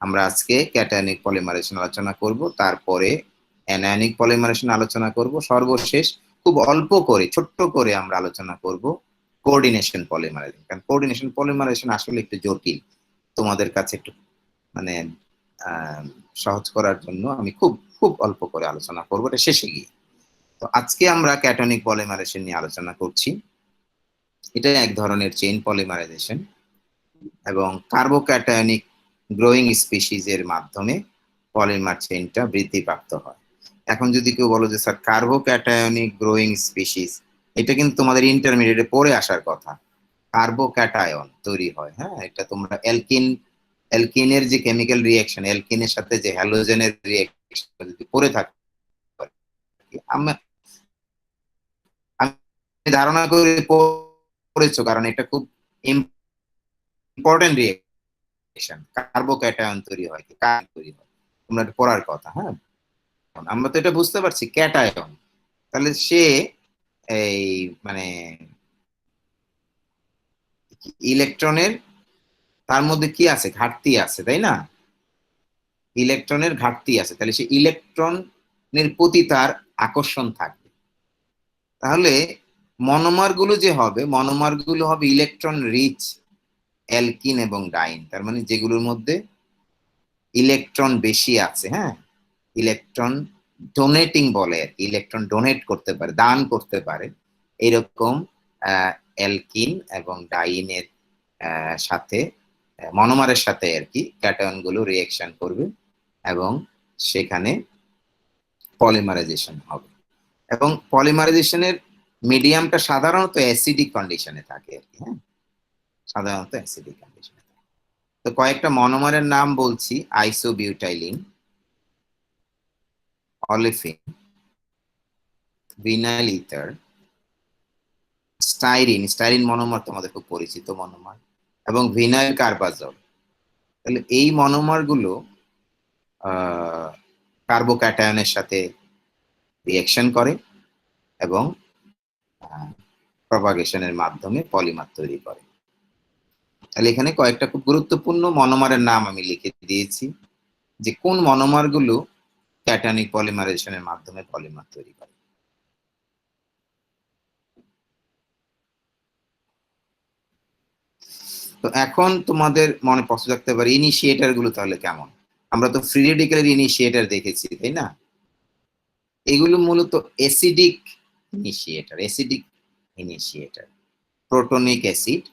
আমরা আজকে ক্যাটায়নিক পলিমারেশন আলোচনা করব, তারপরে অ্যানায়নিক পলিমারেশন আলোচনা করব। সর্বশেষ খুব অল্প করে, ছোট্ট করে আমরা আলোচনা করব কোঅর্ডিনেশন পলিমারেশন কারণ কোঅর্ডিনেশন পলিমারেশন আসলে একটু জটিল। তোমাদের কাছে একটু মানে সহজ করার জন্য আমি খুব খুব অল্প করে আলোচনা করব, এটা শেষে গিয়ে। তো আজকে আমরা ক্যাটনিক পলিমারেশন নিয়ে আলোচনা করছি। এটা এক ধরনের চেইন পলিমারাইজেশন এবং কার্বোক্যাটায়নিক গ্রোয়িং স্পিসিস এর মাধ্যমে পলিমার চেইনটা বৃদ্ধিপ্রাপ্ত হয়। এখন যদি কেউ বলো যে, স্যার কার্বোক্যাটায়নিক গ্রোয়িং স্পিসিস এটা কিন্তু তোমাদের ইন্টারমিডিয়েটে পড়ে আসার কথা। কার্বোক্যাটায়ন তৈরি হয় হ্যাঁ? এটা তোমরা অ্যালকিন অ্যালকিনের যে কেমিক্যাল রিয়াকশন অ্যালকিনের সাথে যে হ্যালোজেনের রিয়াকশন যদি করে থাকে আমি ধারণা করে পড়েছো, কারণ এটা খুব ইম্পর্টেন্ট রিয়াকশন কার্বোক্যাটায়ন তৈরি হয় কার তৈরি হয়। তোমরা পড়ার কথা হ্যাঁ? আমরা তো এটা বুঝতে পারছি ক্যাটায়ন তাহলে সে এই মানে ইলেকট্রনের, তার মধ্যে কি আছে? ঘাটতি আছে, তাই না? ইলেকট্রনের ঘাটতি আছে। তাহলে সে ইলেকট্রনের প্রতি তার আকর্ষণ থাকবে। তাহলে মনোমারগুলো যে হবে মনোমারগুলো হবে ইলেকট্রন রিচ অ্যালকিন এবং ডাইন। তার মানে যেগুলোর মধ্যে ইলেকট্রন বেশি আছে হ্যাঁ? ইলেকট্রন ডোনেটিং বলে আর ইলেকট্রন ডোনেট করতে পারে, দান করতে পারে। এরকম অ্যালকিন এবং ডাইনের সাথে মনোমারের সাথে আর কি ক্যাটায়নগুলো রিয়েকশন করবে এবং সেখানে পলিমারাইজেশন হবে। এবং পলিমারাইজেশনের মিডিয়ামটা সাধারণত অ্যাসিডিক কন্ডিশনে থাকে আর কি হ্যাঁ? সাধারণত অ্যাসিডিক কন্ডিশনে তো কয়েকটা মনোমারের নাম বলছি, isobutylene, olefin, vinyl ether, styrene styrene monomer তোমাদের খুব পরিচিত মনোমার, এবং ভিনাইল কার্বাজল। তাহলে এই মনোমারগুলো কার্বোক্যাটায়নের সাথে রিয়াকশন করে এবং প্রপাগেশনের মাধ্যমে পলিমার তৈরি করে। তাহলে এখানে কয়েকটা খুব গুরুত্বপূর্ণ মনোমারের নাম আমি লিখে দিয়েছি, যে কোন মনোমারগুলো ক্যাটানিক পলিমারেশনের মাধ্যমে পলিমার তৈরি করে। তো এখন তোমাদের মনে প্রশ্ন থাকতে পারে ইনিশিয়েটারগুলো তাহলে কেমন? আমরা তো ফ্রি ইনিশিয়েটার দেখেছি, তাই না? এগুলো মূলত acidic initiator acidic initiator protonic acid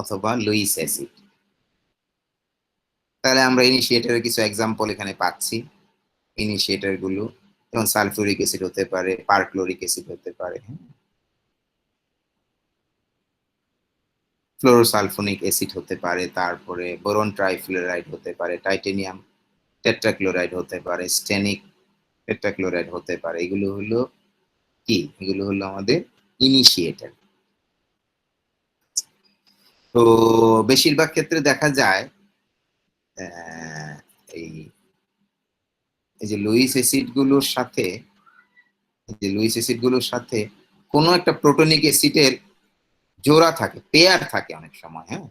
অথবা লুইস অ্যাসিড। তাহলে আমরা ইনিশিয়েটারের কিছু এক্সাম্পল এখানে পাচ্ছি। ইনিশিয়েটারগুলো, যেমন সালফিউরিক অ্যাসিড হতে পারে পারক্লোরিক অ্যাসিড হতে পারে ফ্লোরোসালফোনিক অ্যাসিড হতে পারে, তারপরে বোরন ট্রাইফ্লোরাইড হতে পারে টাইটেনিয়াম টেট্রাক্লোরাইড হতে পারে স্টেনিক টেট্রাক্লোরাইড হতে পারে। এগুলো হলো কি? এগুলো হলো আমাদের ইনিশিয়েটার তো বেশিরভাগ ক্ষেত্রে দেখা যায় এই এই যে লুইসগুলোর সাথে যে লুইসগুলোর সাথে কোনো একটা প্রোটনিক অ্যাসিডের জোড়া থাকে, পেয়ার থাকে অনেক সময় হ্যাঁ?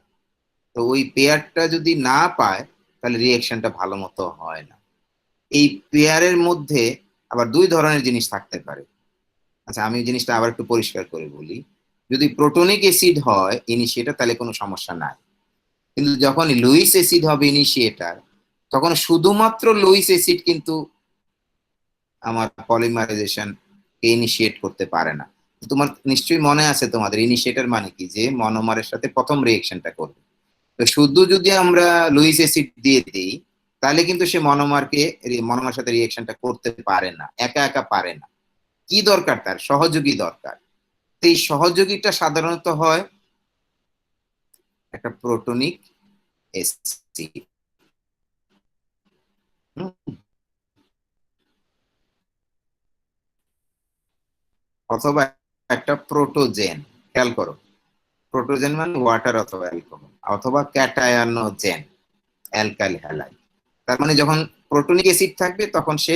তো ওই পেয়ারটা যদি না পায়, তাহলে রিয়েকশনটা ভালো মতো হয় না। এই পেয়ারের মধ্যে আবার দুই ধরনের জিনিস থাকতে পারে। আচ্ছা আমি জিনিসটা আবার একটু পরিষ্কার করে বলি। যদি প্রোটনিক অ্যাসিড হয় ইনিশিয়েটার তাহলে কোনো সমস্যা নাই। কিন্তু যখন লুইস অ্যাসিড হবে ইনিশিয়েটার তখন শুধুমাত্র লুইস অ্যাসিড কিন্তু আমার পলিমারাইজেশন ইনিশিয়েট করতে পারে না। তোমার নিশ্চয়ই মনে আছে তোমাদের ইনিশিয়েটার মানে কি? যে মনোমারের সাথে প্রথম রিয়েকশনটা করবে। তো শুধু যদি আমরা লুইস অ্যাসিড দিয়ে দিই, তাহলে কিন্তু সে মনোমারকে মনোমার সাথে রিয়েকশনটা করতে পারে না, একা একা পারে না। কি দরকার তার? সহযোগী দরকার। এই সহযোগিতা সাধারণত হয় একটা প্রোটনিক অ্যাসিড অথবা একটা প্রোটোজেন খেয়াল করো। প্রোটোজেন মানে ওয়াটার অথবা অ্যালকোহল অথবা ক্যাটায়ানোজেন অ্যালকাইল হ্যালাইড তার মানে যখন প্রোটোনিক অ্যাসিড থাকবে তখন সে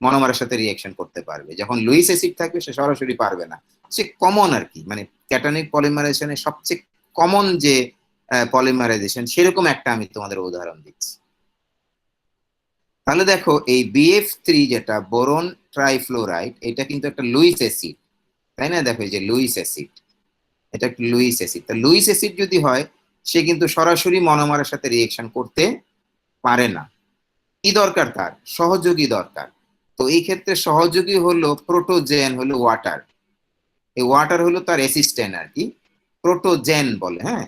মনোমারের সাথে রিয়েকশন করতে পারবে। যখন লুইস অ্যাসিড থাকবে সে সরাসরি পারবে না। সে কমন আর কি মানে ক্যাটানিক পলিমারাইজেশনের সবচেয়ে কমন যে পলিমারাইজেশন সেরকম একটা আমি তোমাদের উদাহরণ দিচ্ছি। তাহলে দেখো, এই বিএফ থ্রি যেটা বোরন ট্রাইফ্লোরাইড এটা কিন্তু একটা লুইস অ্যাসিড তাই না? দেখো যে লুইস অ্যাসিড এটা একটা লুইস অ্যাসিড তা লুইস অ্যাসিড যদি হয়, সে কিন্তু সরাসরি মনোমারের সাথে রিয়েকশন করতে পারে না। কি দরকার তার? সহযোগী দরকার। তো এই ক্ষেত্রে সহযোগী হলো প্রোটোজেন হলো ওয়াটার এই ওয়াটার হলো তার অ্যাসিস্ট্যান্ট আর কি প্রোটোজেন বলে হ্যাঁ?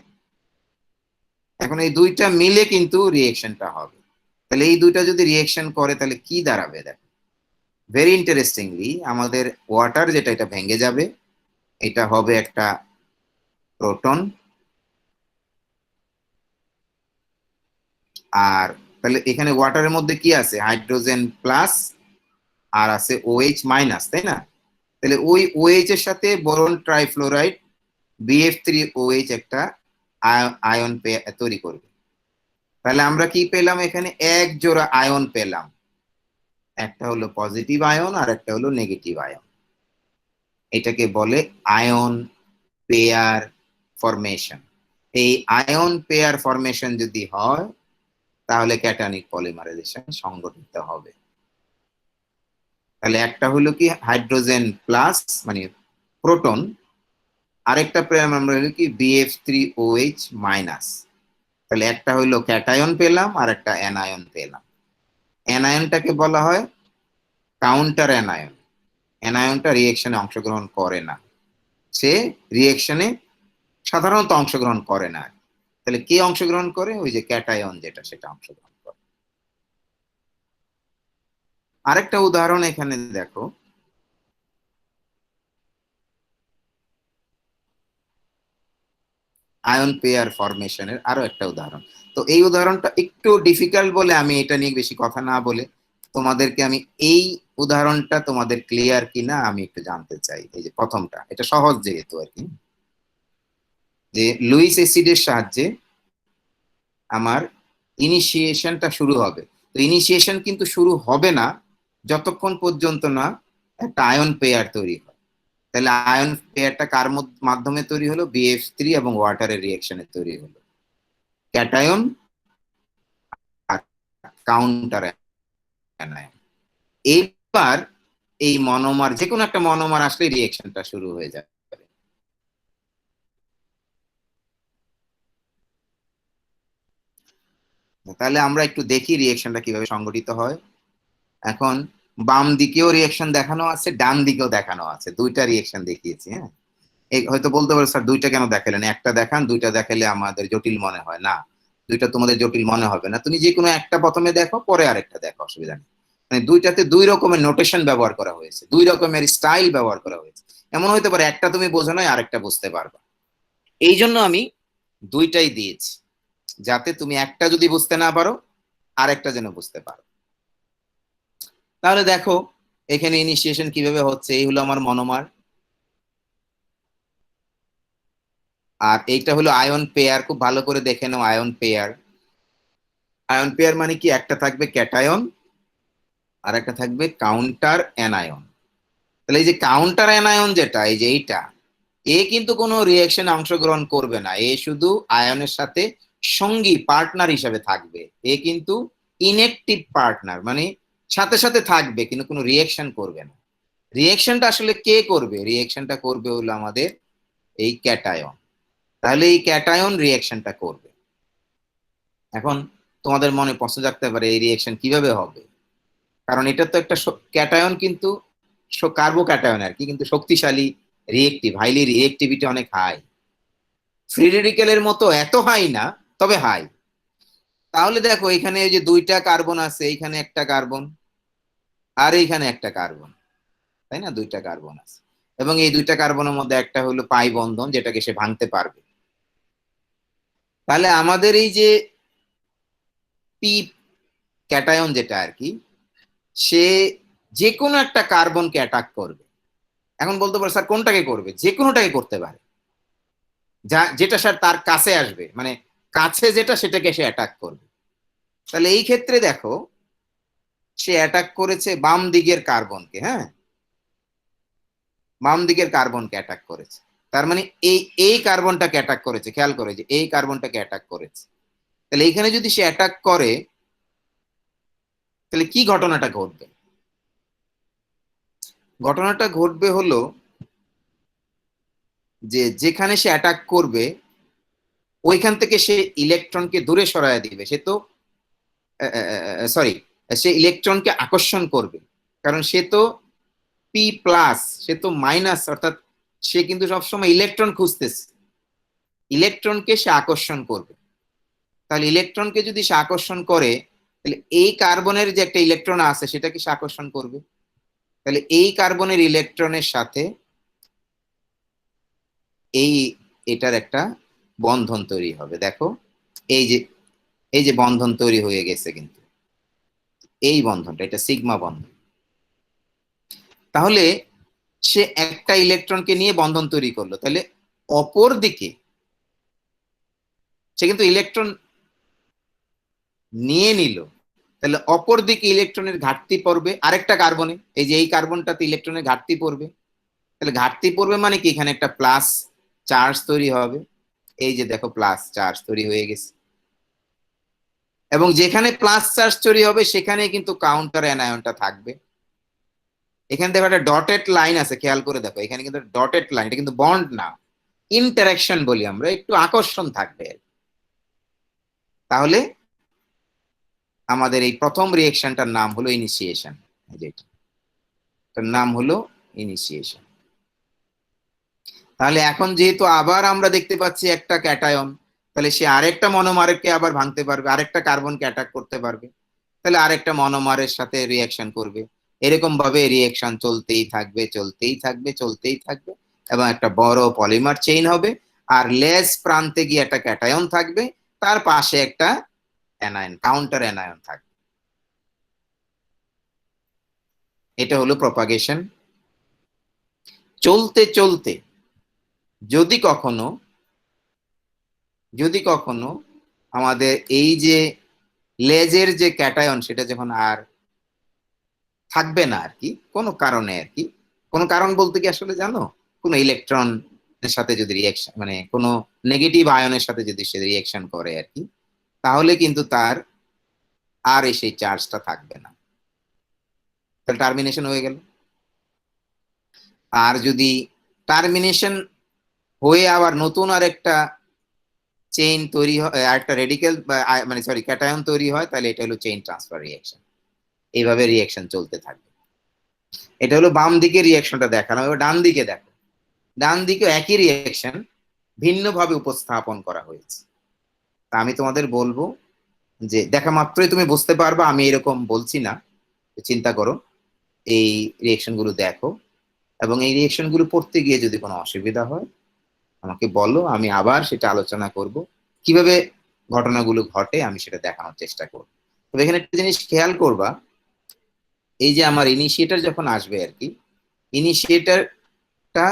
এখন এই দুইটা মিলে কিন্তু রিয়েকশনটা হবে। তাহলে এই দুইটা যদি রিয়েকশন করে, তাহলে কি দাঁড়াবে দেখো? ভেরি ইন্টারেস্টিংলি আমাদের ওয়াটার যেটা, এটা ভেঙে যাবে। এটা হবে একটা প্রোটন আর তাহলে এখানে ওয়াটারের মধ্যে কি আছে? হাইড্রোজেন প্লাস আর আছে ওএইচ মাইনাস তাই না? তাহলে ওই ওএইচ এর সাথে boron trifluoride BF three OH একটা আয়ন তৈরি করবে। তাহলে আমরা কি পেলাম এখানে? এক জোড়া আয়ন পেলাম। একটা হলো পজিটিভ আয়ন আর একটা হলো নেগেটিভ আয়ন এটাকে বলে আয়ন পেয়ার ফরমেশন এই আয়ন পেয়ার ফরমেশন যদি হয়, তাহলে ক্যাটানিক পলিমারাইজেশন সংগঠিত হবে। তাহলে একটা হলো কি হাইড্রোজেন প্লাস মানে প্রোটন, আরেকটা আমরা হলো কি বিএফ থ্রি ওএইচ মাইনাস তাহলে একটা হইল ক্যাটায়ন পেলাম আর একটা অ্যানায়ন পেলাম। অ্যানায়নটাকে বলা হয় কাউন্টার অ্যানায়ন অ্যানায়নটা রিয়েকশনে অংশগ্রহণ করে না। সে রিয়েকশনে সাধারণত অংশগ্রহণ করে না। তাহলে কে অংশগ্রহণ করে? ওই যে ক্যাটায়ন যেটা, সেটা অংশগ্রহণ করে আরেকটা উদাহরণ এখানে দেখো। আয়ন পেয়ার ফরমেশনের আরও একটা উদাহরণ। তো এই উদাহরণটা একটু ডিফিকাল্ট বলে আমি এটা নিয়ে বেশি কথা না বলে তোমাদেরকে আমি এই উদাহরণটা তোমাদের ক্লিয়ার কিনা আমি একটু জানতে চাই। এই যে প্রথমটা, এটা সহজ যেহেতু আর কি। যে লুইস অ্যাসিডের সাহায্যে আমার ইনিশিয়েশনটা শুরু হবে। তো ইনিশিয়েশন কিন্তু শুরু হবে না যতক্ষণ পর্যন্ত না একটা আয়ন পেয়ার তৈরি হয়। তাহলে আয়ন পেয়ারটা কার মাধ্যমে তৈরি হলো? বিএফ থ্রি এবং ওয়াটারের রিয়েকশনে তৈরি হলো। ক্যাটায়ন কাউন্টার এইবার এই মনোমার যে কোনো একটা মনোমার আসলে রিয়েকশনটা শুরু হয়ে যাবে। তাহলে আমরা একটু দেখি রিয়েকশনটা কীভাবে সংগঠিত হয়। এখন বাম দিকেও রিয়েকশন দেখানো আছে, ডান দিকেও দেখানো আছে। দুইটা রিয়েকশন দেখিয়েছি হ্যাঁ? হয়তো বলতে পারো, স্যার, দুইটা কেন দেখালেন একটা দেখান, দুইটা দেখালে আমাদের জটিল মনে হয়। না, দুইটা তোমাদের জটিল মনে হবে না। তুমি যে কোনো একটা প্রথমে দেখো, পরে আরেকটা দেখো, অসুবিধা নেই। মানে দুইটাতে দুই রকমের নোটেশন ব্যবহার করা হয়েছে, দুই রকমের স্টাইল ব্যবহার করা হয়েছে। এমন হইতে পারে একটা তুমি বোঝো নয় আরেকটা বুঝতে পারবা। এই জন্য আমি দুইটাই দিয়েছি, যাতে তুমি একটা যদি বুঝতে না পারো, আরেকটা যেন বুঝতে পারো। তাহলে দেখো, এখানে ইনিশিয়েশন কীভাবে হচ্ছে? এই হলো আমার মনোমার। আর এইটা হলো আয়ন পেয়ার খুব ভালো করে দেখে নাও আয়ন পেয়ার আয়ন পেয়ার মানে কি? একটা থাকবে ক্যাটায়ন আর একটা থাকবে কাউন্টার অ্যানায়ন তাহলে এই যে কাউন্টার অ্যানায়ন যেটা, এই যে এইটা, এ কিন্তু কোনো রিয়েকশনে অংশগ্রহণ করবে না। এ শুধু আয়নের সাথে সঙ্গী পার্টনার হিসাবে থাকবে। এ কিন্তু ইনএক্টিভ পার্টনার মানে সাথে সাথে থাকবে, কিন্তু কোনো রিয়েকশন করবে না। রিয়েকশনটা আসলে কে করবে? রিয়েকশনটা করবে হলো আমাদের এই ক্যাটায়ন তাহলে এই ক্যাটায়ন রিয়েকশনটা করবে। এখন তোমাদের মনে প্রশ্ন জাগতে পারে, এই রিয়েকশন কীভাবে হবে? কারণ এটা তো একটা ক্যাটায়ন কিন্তু কার্বো ক্যাটায়ন আর কি, কিন্তু শক্তিশালী রিয়েক্টিভ হাইলি রিয়েক্টিভিটি অনেক হাই ফ্রি রেডিক্যালের মতো এত হাই না, তবে হাই তাহলে দেখো, এখানে যে দুইটা কার্বন আছে এইখানে একটা কার্বন আর এইখানে একটা কার্বন, তাই না? দুইটা কার্বন আছে। এবং এই দুইটা কার্বনের মধ্যে একটা হলো পাই বন্ধন, যেটাকে সে ভাঙতে পারবে। তাহলে আমাদের এই যে পি ক্যাটায়ন যেটা আর কি, সে যে কোনো একটা কার্বনকে অ্যাটাক করবে। এখন বলতে পারে, স্যার, কোনটাকে করবে? যে কোনোটাকে করতে পারে। যা, যেটা স্যার তার কাছে আসবে মানে কাছে যেটা সেটাকে সে অ্যাটাক করবে। তাহলে এই ক্ষেত্রে দেখো সে অ্যাটাক করেছে বাম দিকের কার্বনকে হ্যাঁ? বাম দিকের কার্বনকে অ্যাটাক করেছে। তার মানে এই এই কার্বনটাকে অ্যাটাক করেছে, খেয়াল করে যে এই কার্বনটাকে অ্যাটাক করেছে। তাহলে এইখানে যদি সে অ্যাটাক করে, তাহলে কি ঘটনাটা ঘটবে? ঘটনাটা ঘটবে হলো যে যেখানে সে অ্যাটাক করবে, ওইখান থেকে সে ইলেকট্রনকে দূরে সরায় দিবে। সে তো সরি সে ইলেকট্রনকে আকর্ষণ করবে। কারণ সে তো পি প্লাস সে তো মাইনাস অর্থাৎ সে কিন্তু সবসময় ইলেকট্রন খুঁজতেছে। ইলেকট্রনকে সে আকর্ষণ করবে। তাহলে ইলেকট্রনকে যদি সে আকর্ষণ করে, তাহলে এই কার্বনের যে একটা ইলেকট্রন আছে, সেটাকে সে আকর্ষণ করবে। তাহলে এই কার্বনের ইলেকট্রনের সাথে এই, এটার একটা বন্ধন তৈরি হবে। দেখো, এই যে এই যে বন্ধন তৈরি হয়ে গেছে কিন্তু। এই বন্ধনটা, এটা সিগমা বন্ধন। তাহলে সে একটা ইলেকট্রনকে নিয়ে বন্ধন তৈরি করল। তাহলে অপর দিকে সে কিন্তু ইলেকট্রন নিয়ে নিল। তাহলে অপর দিকে ইলেকট্রনের ঘাটতি পড়বে আরেকটা কার্বনে। এই যে এই কার্বনটাতে ইলেকট্রনের ঘাটতি পড়বে। তাহলে ঘাটতি পড়বে মানে কি? এখানে একটা প্লাস চার্জ তৈরি হবে। এই যে দেখো প্লাস চার্জ তৈরি হয়ে গেছে। এবং যেখানে প্লাস চার্জ তৈরি হবে সেখানে কিন্তু কাউন্টার অ্যানায়নটা থাকবে। এখানে দেখো একটা ডটেড লাইন আছে, খেয়াল করে দেখো, এখানে কিন্তু ডটেড লাইন এটা কিন্তু বন্ড না। ইন্টারাকশন বলি আমরা, একটু আকর্ষণ থাকবে। তাহলে আমাদের এই প্রথম রিয়েকশনটার নাম হলো ইনিশিয়েশন যেটা নাম হলো ইনিশিয়েশন তাহলে এখন যেহেতু আবার আমরা দেখতে পাচ্ছি একটা ক্যাটায়ন তাহলে সে আরেকটা মনোমারকে আবার ভাঙতে পারবে, আরেকটা কার্বনকে অ্যাটাক করতে পারবে। তাহলে আরেকটা মনোমারের সাথে রিয়াকশন করবে। এরকম ভাবে রিয়াকশন চলতেই থাকবে চলতেই থাকবে চলতেই থাকবে এবং একটা বড় পলিমার চেইন হবে। আর লেস প্রান্তে গিয়ে একটা ক্যাটায়ন থাকবে, তার পাশে একটা অ্যানায়ন কাউন্টার অ্যানায়ন থাকবে। এটা হলো প্রপাগেশন চলতে চলতে যদি কখনো যদি কখনো আমাদের এই যে লেজের যে ক্যাটায়ন, সেটা যখন আর থাকবে না আর কি, কোনো কারণে আর কি, কোনো কারণ বলতে কি আসলে জানো? কোনো ইলেকট্রন সাথে যদি রিয়াকশন মানে কোনো নেগেটিভ আয়নের সাথে যদি সে রিয়াকশন করে আর কি, তাহলে কিন্তু তার আর সেই চার্জটা থাকবে না। তাহলে টার্মিনেশন হয়ে গেল। আর যদি টার্মিনেশন হয়ে আবার নতুন আর একটা চেইন তৈরি হয় একটা রেডিক্যাল মানে সরি ক্যাটায়ন তৈরি হয়, তাহলে এটা হলো চেইন ট্রান্সফার রিয়াকশন এইভাবে রিয়াকশন চলতে থাকবে। এটা হলো বাম দিকে রিয়াকশনটা দেখানো, এবার ডান দিকে দেখো। ডান দিকে একই রিয়াকশন ভিন্নভাবে উপস্থাপন করা হয়েছে। তা আমি তোমাদের বলব যে দেখা মাত্রই তুমি বুঝতে পারবা, আমি এরকম বলছি না। চিন্তা করো, এই রিয়েকশনগুলো দেখো। এবং এই রিয়েকশনগুলো পড়তে গিয়ে যদি কোনো অসুবিধা হয় আমাকে বলো, আমি আবার সেটা আলোচনা করব। কীভাবে ঘটনাগুলো ঘটে আমি সেটা দেখানোর চেষ্টা করব। তবে এখানে একটা জিনিস খেয়াল করবা, এই যে আমার ইনিশিয়েটার যখন আসবে আর কি ইনিশিয়েটারটা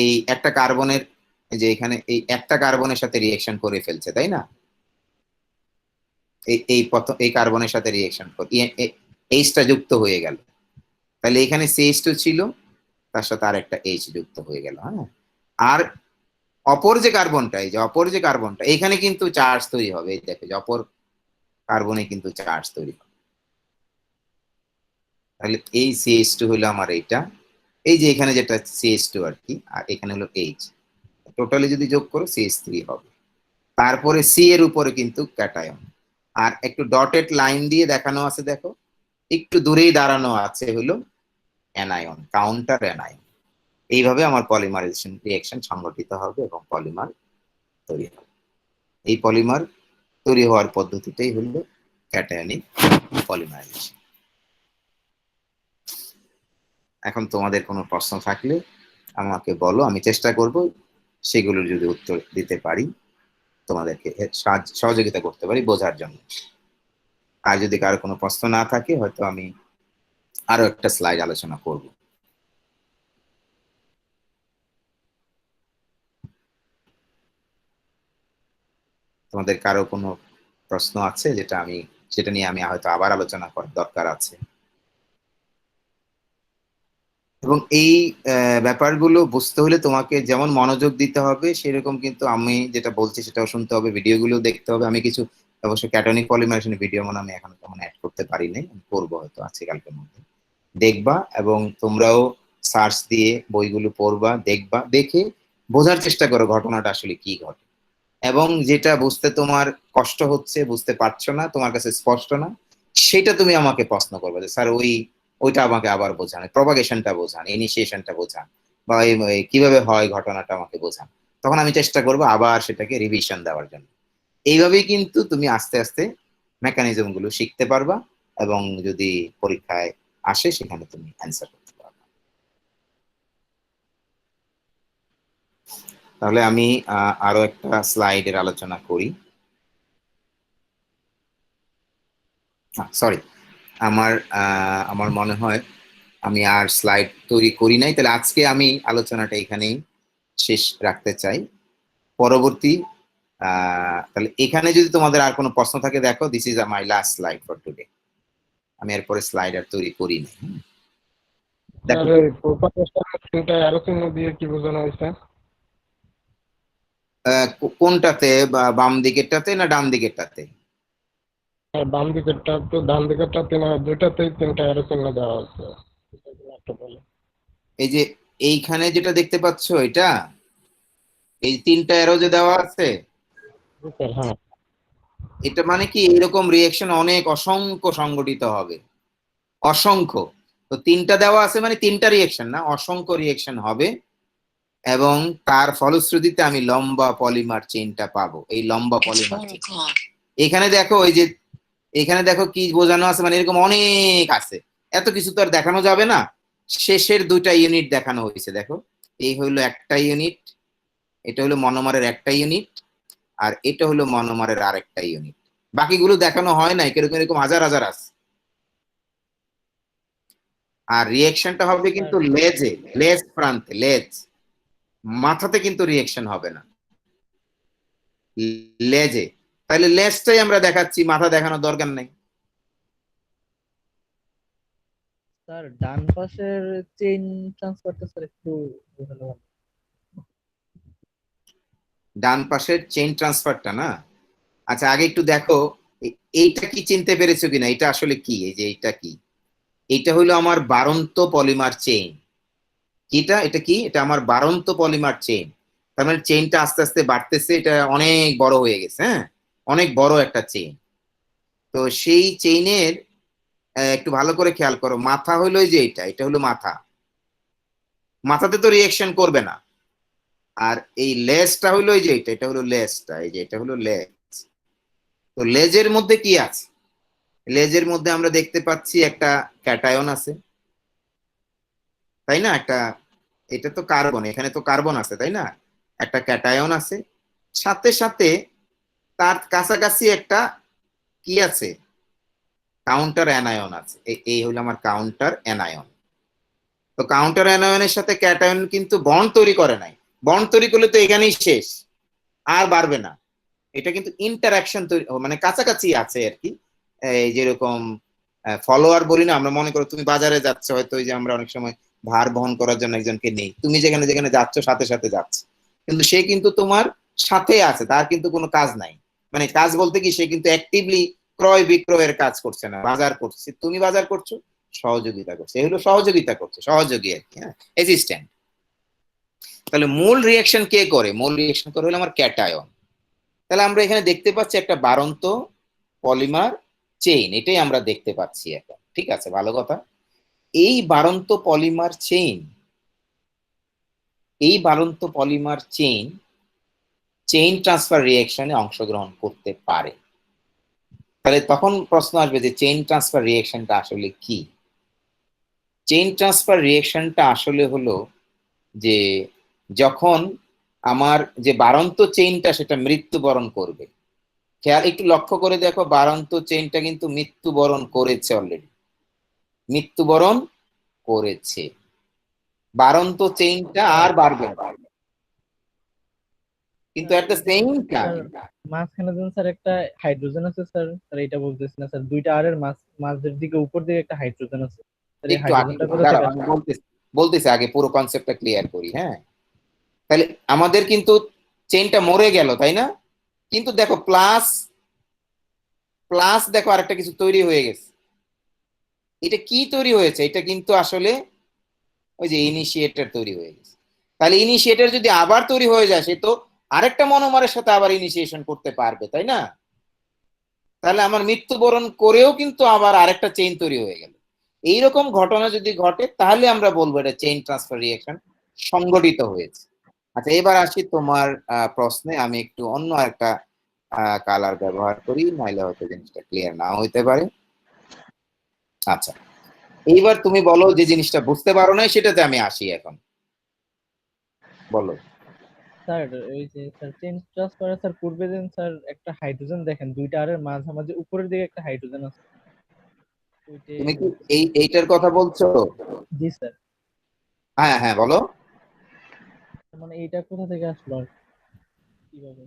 এই একটা কার্বনের যে এখানে এই একটা কার্বনের সাথে রিয়েকশন করে ফেলছে, তাই না? এই প্রথম, এই কার্বনের সাথে রিয়েকশন এইচটা যুক্ত হয়ে গেল। তাহলে এখানে সিএইচ টু ছিল, তার সাথে আর একটা এইচ যুক্ত হয়ে গেল হ্যাঁ? আর অপর যে কার্বনটা এই যে অপর যে কার্বনটা এখানে কিন্তু চার্জ তৈরি হবে। এই দেখো যে অপর কার্বনে কিন্তু চার্জ তৈরি হবে। তাহলে এই সিএইচ টু হলো আমার এইটা। এই যে এখানে যেটা সিএইচ টু আর কি, আর এখানে হলো এইচ টোটালি যদি যোগ করো সিএইচ থ্রি হবে। তারপরে সি এর উপরে কিন্তু ক্যাটায়ন আর একটু ডটেড লাইন দিয়ে দেখানো আছে, দেখো। একটু দূরেই দাঁড়ানো আছে হলো অ্যানায়ন কাউন্টার অ্যানায়ন এইভাবে আমার পলিমারাইজেশন রিয়াকশন সংগঠিত হবে এবং পলিমার তৈরি হবে। এই পলিমার তৈরি হওয়ার পদ্ধতিটাই হলো ক্যাটায়নিক পলিমারাইজেশন এখন তোমাদের কোনো প্রশ্ন থাকলে আমাকে বলো, আমি চেষ্টা করব সেগুলোর যদি উত্তর দিতে পারি, তোমাদেরকে সহযোগিতা করতে পারি বোঝার জন্য। আর যদি কারও কোনো প্রশ্ন না থাকে, হয়তো আমি আরও একটা স্লাইড আলোচনা করব। তোমাদের কারও কোনো প্রশ্ন আছে যেটা আমি, সেটা নিয়ে আমি হয়তো আবার আলোচনা করার দরকার আছে? এবং এই ব্যাপারগুলো বুঝতে হলে তোমাকে যেমন মনোযোগ দিতে হবে, সেরকম কিন্তু আমি যেটা বলছি সেটাও শুনতে হবে, ভিডিওগুলো দেখতে হবে। আমি কিছু অবশ্য ক্যাটনিক পলিমারেশন ভিডিও মনে আমি এখন তেমন অ্যাড করতে পারি নাই। আমি করব হয়তো আছে কালকের মধ্যে। দেখবা এবং তোমরাও সার্চ দিয়ে বইগুলো পড়বা, দেখবা, দেখে বোঝার চেষ্টা করো ঘটনাটা আসলে কি ঘটে। এবং যেটা বুঝতে তোমার কষ্ট হচ্ছে, বুঝতে পারছ না, তোমার কাছে স্পষ্ট না, সেটা তুমি আমাকে প্রশ্ন করবে যে, স্যার, ওই, ওইটা আমাকে আবার বোঝান প্রপাগেশনটা বোঝান ইনিশিয়েশনটা বোঝান, বা কীভাবে হয় ঘটনাটা আমাকে বোঝান। তখন আমি চেষ্টা করব আবার সেটাকে রিভিশন দেওয়ার জন্য। এইভাবেই কিন্তু তুমি আস্তে আস্তে মেকানিজমগুলো শিখতে পারবা এবং যদি পরীক্ষায় আসে, সেখানে তুমি অ্যান্সার করতে পারবা তাহলে আমি আরও একটা স্লাইডের আলোচনা করি। সরি আমার আমার মনে হয় আমি আর স্লাইড তৈরি করি নাই। তাহলে আজকে আমি আলোচনাটা এখানেই শেষ রাখতে চাই। পরবর্তী তাহলে এখানে যদি তোমাদের আর কোনো প্রশ্ন থাকে, দেখো this is my last slide for today আমি এরপরে স্লাইড আর তৈরি করি নাই। দিয়ে কি বোঝানো হয়েছে? কোনটাতে? বাম দিকেরটাতে না ডান দিকেরটাতে? বাম দিকেরটা তো ডান দিকেরটা তিন দুইটাতেই তিনটা অ্যারো চিহ্ন দেওয়া আছে। এই যে এইখানে যেটা দেখতে পাচ্ছ এটা? এই তিনটা এরো যে দেওয়া আছে? হ্যাঁ। এটা মানে কি এরকম রিয়েকশন অনেক অসংখ্য সংগঠিত হবে। অসংখ্য। তো তিনটা দেওয়া আছে মানে তিনটা রিয়েকশন না? অসংখ্য রিয়েকশন হবে। এবং তার ফলশ্রুতিতে আমি লম্বা পলিমার চেইনটা পাবো এই লম্বা পলিমার চেইন। এখানে দেখো ওই যে এখানে দেখো কি বোঝানো আছে মানে এরকম অনেক আছে। এত কিছু তো আর দেখানো যাবে না। শেষের দুইটা ইউনিট দেখানো হয়েছে দেখো। এই হলো একটা ইউনিট এটা হলো মনোমারের একটা ইউনিট আর এটা হলো মনোমারের আরেকটা ইউনিট। বাকিগুলো দেখানো হয় না এরকম এরকম হাজার হাজার আছে। আর রিয়েকশনটা হবে কিন্তু লেজে লেজ প্রান্তে লেজ। মাথাতে কিন্তু রিয়েকশন হবে না। লেজে। তাহলে লেজটাই আমরা দেখাচ্ছি মাথা দেখানোর দরকার নেই। স্যার ডান পাশের চেইন ট্রান্সফারটা স্যার একটু ডান পাশের চেইন ট্রান্সফারটা না? আচ্ছা আগে একটু দেখো এইটা কি চিনতে পেরেছ কিনা? এটা আসলে কি? এই যে এইটা কি? এটা হলো আমার বারন্ত পলিমার চেইন কিটা এটা কি? এটা আমার বারন্ত পলিমার চেইন তার মানে চেইনটা আস্তে আস্তে বাড়তেছে, এটা অনেক বড় হয়ে গেছে হ্যাঁ? অনেক বড় একটা চেইন তো সেই চেইনের একটু ভালো করে খেয়াল করো, মাথা হলো যে এটা এটা হলো মাথা। মাথাতে তো রিয়েকশন করবে না। আর এই লেজটা হলো যে এটা এটা হলো লেজটা, এই যে এটা হলো লেজ। তো লেজের মধ্যে কি আছে? লেজের মধ্যে আমরা দেখতে পাচ্ছি একটা ক্যাটায়ন আছে। তাই না? একটা, এটা তো কার্বন, এখানে তো কার্বন আছে, তাই না? একটা ক্যাটায়ন আছে। সাথে সাথে তার কাছাকাছি একটা কি আছে? কাউন্টার অ্যানায়ন আছে। এই হলো আমার কাউন্টার অ্যানায়ন। তো কাউন্টার অ্যানায়নের সাথে ক্যাটায়ন কিন্তু বন্ড তৈরি করে নাই। বন্ড তৈরি করলে তো এখানেই শেষ। আর বাড়বে না। এটা কিন্তু ইন্টারাকশন তৈরি মানে কাছাকাছি আছে আর কি। এই যেরকম ফলোয়ার বলি না, আমরা মনে করো তুমি বাজারে যাচ্ছ, হয়তো ওই যে আমরা অনেক সময় ভার বহন করার জন্য একজনকে নেই। তুমি যেখানে যেখানে যাচ্ছ, সাথে সাথে যাচ্ছে। কিন্তু সে কিন্তু তোমার সাথে আছে, তার কিন্তু কোনো কাজ নাই। মানে কাজ বলতে কি, সে কিন্তু অ্যাক্টিভলি ক্রয় বিক্রয়ের কাজ করছে না, বাজার করছে। তুমি বাজার করছ, সহযোগিতা করছে। এগুলো সহযোগিতা করছে, সহযোগী আর কি হ্যাঁ? অ্যাসিস্ট্যান্ট তাহলে মূল রিয়াকশন কে করে? মূল রিয়াকশন করে হলো আমার ক্যাটায়ন। তাহলে আমরা এখানে দেখতে পাচ্ছি একটা বারন্ত পলিমার চেইন এটাই আমরা দেখতে পাচ্ছি এখন। ঠিক আছে, ভালো কথা? এই বারন্ত পলিমার চেইন এই বারন্ত পলিমার চেইন চেইন ট্রান্সফার রিয়েকশনে অংশগ্রহণ করতে পারে। তাহলে তখন প্রশ্ন আসবে যে চেইন ট্রান্সফার রিয়েকশনটা আসলে কি? চেইন ট্রান্সফার রিয়েকশনটা আসলে হলো যে যখন আমার যে বারন্ত চেইনটা সেটা মৃত্যুবরণ করবে। খেয়াল, একটু লক্ষ্য করে দেখো বারন্ত চেইনটা কিন্তু মৃত্যুবরণ করেছে অলরেডি মৃত্যুবরণ করেছে। বারন্ত চেইনটা আর বাড়বে কিন্তু এট দ্য সেম টাইম মাঝখানে যেন স্যার একটা হাইড্রোজেন আছে স্যার স্যার এটা বলতেছি না স্যার দুইটা আর এর মাঝ মাঝের দিকে উপর দিকে একটা হাইড্রোজেন আছে। বলতেছি আগে পুরো কনসেপ্টটা ক্লিয়ার করি হ্যাঁ? তাহলে আমাদের কিন্তু চেইনটা মরে গেল তাই না? কিন্তু দেখো প্লাস প্লাস দেখো আরেকটা কিছু তৈরি হয়ে গেছে। এটা কি তৈরি হয়েছে? এটা কিন্তু আসলে ওই যে ইনিশিয়েটর তৈরি হয়ে গেছে। তাহলে ইনিশিয়েটর যদি আবার তৈরি হয়ে যায়, সে তো আরেকটা মনোমারের সাথে আবার ইনিশিয়েশন করতে পারবে, তাই না? তাহলে আমার মৃত্যুবরণ করেও কিন্তু আবার আরেকটা চেইন তৈরি হয়ে গেল। এইরকম ঘটনা যদি ঘটে, তাহলে আমরা বলব এটা চেইন ট্রান্সফার রিয়াকশন সংগঠিত হয়েছে। আচ্ছা এবার আসি তোমার প্রশ্নে। আমি একটু অন্য একটা কালার ব্যবহার করি, নাইলে হয়তো জিনিসটা ক্লিয়ার না হইতে পারে। আচ্ছা। এইবার তুমি বলো যে জিনিসটা বুঝতে পারো না সেটাতে আমি আসি এখন। বলো। স্যার ওই যে স্যার চেঞ্জ ট্রান্সফারে স্যার পূর্বে দিন স্যার একটা হাইড্রোজেন দেখেন দুইটা আর এর মাঝামাঝি উপরের দিকে একটা হাইড্রোজেন আছে। তুমি কি এই এইটার কথা বলছো? জি স্যার। হ্যাঁ হ্যাঁ বলো। মানে এইটা কোথা থেকে আসলো কীভাবে?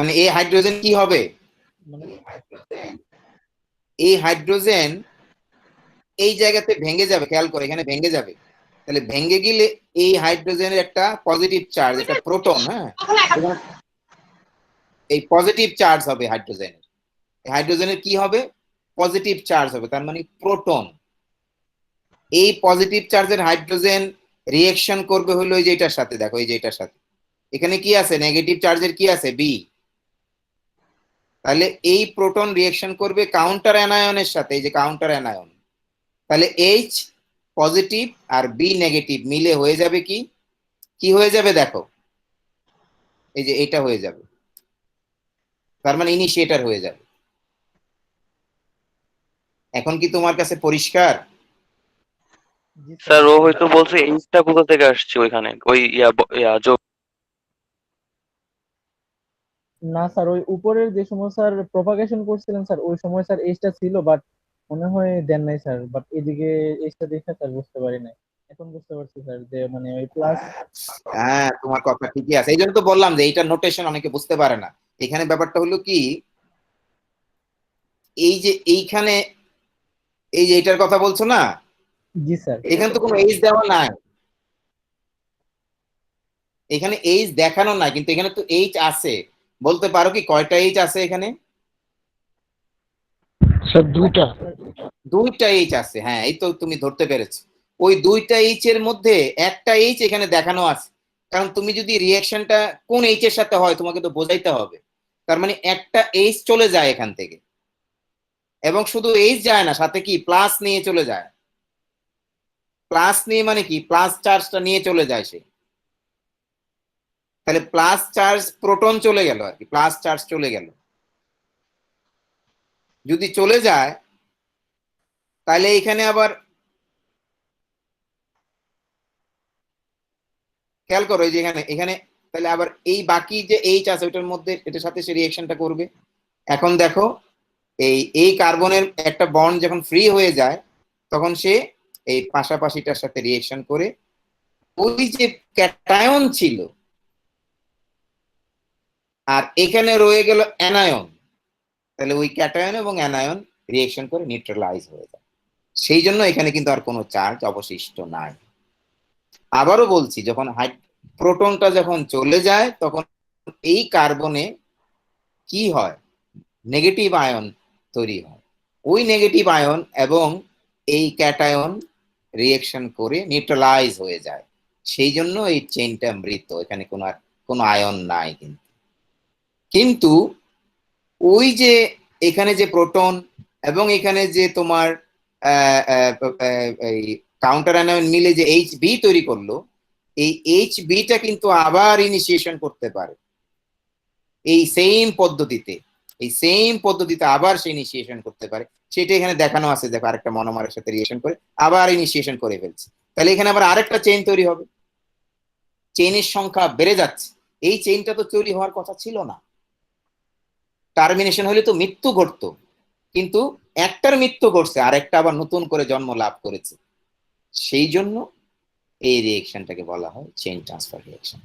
মানে এই হাইড্রোজেন কি হবে? মানে এই হাইড্রোজেন এই জায়গাতে ভেঙে যাবে খেয়াল করে এখানে ভেঙে যাবে। তাহলে ভেঙে গেলে এই হাইড্রোজেনের একটা পজিটিভ চার্জ একটা প্রোটন হ্যাঁ? এই পজিটিভ চার্জ হবে হাইড্রোজেনের। হাইড্রোজেনের কি হবে? পজিটিভ চার্জ হবে তার মানে প্রোটন এই পজিটিভ চার্জের হাইড্রোজেন রিয়েকশন করবে হলো এই যে এটার সাথে দেখো এই যে এটার সাথে। এখানে কি আছে? নেগেটিভ চার্জের কি আছে? বি তাহলে এই প্রোটন রিয়েকশন করবে কাউন্টার অ্যানায়নের সাথে, এই যে কাউন্টার অ্যানায়ন তাহলে এইচ পজিটিভ আর বি নেগেটিভ মিলে হয়ে যাবে কি? কি হয়ে যাবে দেখো? এই যে এটা হয়ে যাবে। তার মানে ইনিশিয়েটার হয়ে যাবে। এখন কি তোমার কাছে পরিষ্কার? স্যার, ও হয়তো বলছে এইচটা কোথা থেকে আসছে ওইখানে? ওই ইয়া না স্যার ওই উপরের যে সময় স্যার প্রপাগেশন করছিলেন স্যার ওই সময় স্যার এইচটা ছিল বাট মনে হয় দেন নাই স্যার বাট এদিকে এইচটা দেখে স্যার বুঝতে পারি নাই। এখন বুঝতে পারছি স্যার যে মানে ওই প্লাস হ্যাঁ তোমার কথা ঠিকই আছে। এই জন্য তো বললাম যে এইটা নোটেশন অনেকে বুঝতে পারে না। এখানে ব্যাপারটা হলো কি এই যে এইখানে এই যে এটার কথা বলছো না? জি স্যার। এখানে তো কোনো এইজ দেওয়া নাই। এখানে এইজ দেখানো নাই কিন্তু এখানে তো এইচ আছে। বলতে পারো কি কয়টা এইচ আছে এখানে? স্যার দুইটা। দুইটা এইচ আছে হ্যাঁ এই তো তুমি ধরতে পেরেছ। ওই দুইটা এইচ এর মধ্যে একটা এইচ এখানে দেখানো আছে। কারণ তুমি যদি রিয়াকশনটা কোন এইচ এর সাথে হয় তোমাকে তো বোঝাইতে হবে। তার মানে একটা এইচ চলে যায় এখান থেকে। এবং শুধু এইচ যায় না সাথে কি? প্লাস নিয়ে চলে যায়। প্লাস নিয়ে মানে কি? প্লাস চার্জটা নিয়ে চলে যায় সে। তাহলে প্লাস চার্জ প্রোটন চলে গেল আর কি প্লাস চার্জ চলে গেল। যদি চলে যায়, তাহলে এখানে আবার খেয়াল করো যে এখানে এখানে তাহলে আবার এই বাকি যে এইচ আছে ওইটার মধ্যে এটার সাথে সে রিয়েকশনটা করবে। এখন দেখো, এই এই কার্বনের একটা বন্ড যখন ফ্রি হয়ে যায়, তখন সে এই পাশাপাশিটার সাথে রিয়েকশন করে। ওই যে ক্যাটায়ন ছিল আর এখানে রয়ে গেল অ্যানায়ন। তাহলে ওই ক্যাটায়ন এবং অ্যানায়ন রিয়েকশন করে নিউট্রালাইজ হয়ে যায়। সেই জন্য এখানে কিন্তু আর কোনো চার্জ অবশিষ্ট নাই। আবারও বলছি, যখন হাই প্রোটনটা যখন চলে যায়, তখন এই কার্বনে কি হয়? নেগেটিভ আয়ন তৈরি হয়। ওই নেগেটিভ আয়ন এবং এই ক্যাটায়ন রিয়েকশন করে নিউট্রালাইজ হয়ে যায়। সেই জন্য এই চেইনটা মৃত। এখানে কোনো আর, কোনো আয়ন নাই কিন্তু। কিন্তু ওই যে এখানে যে প্রোটন এবং এখানে যে তোমার কাউন্টার অ্যানায়ন মিলে যে এইচ বি তৈরি করল, এই এইচ বিটা কিন্তু আবার ইনিশিয়েশন করতে পারে। এই সেম পদ্ধতিতে, এই সেম পদ্ধতিতে আবার সে ইনিশিয়েশন করতে পারে। সেটা এখানে দেখানো আছে, দেখো আরেকটা মনোমারের সাথে রিয়েশন করে, আবার ইনিশিয়েশন করে ফেলছে। তাহলে এখানে আবার আরেকটা চেইন তৈরি হবে। চেইনের সংখ্যা বেড়ে যাচ্ছে। এই চেইনটা তো তৈরি হওয়ার কথা ছিল না। টার্মিনেশন হলে তো মৃত্যু ঘটতো। কিন্তু একটার মৃত্যু ঘটছে আর একটা আবার নতুন করে জন্ম লাভ করেছে। সেই জন্য এই রিয়েকশনটাকে বলা হয় চেইন ট্রান্সফার রিয়েকশন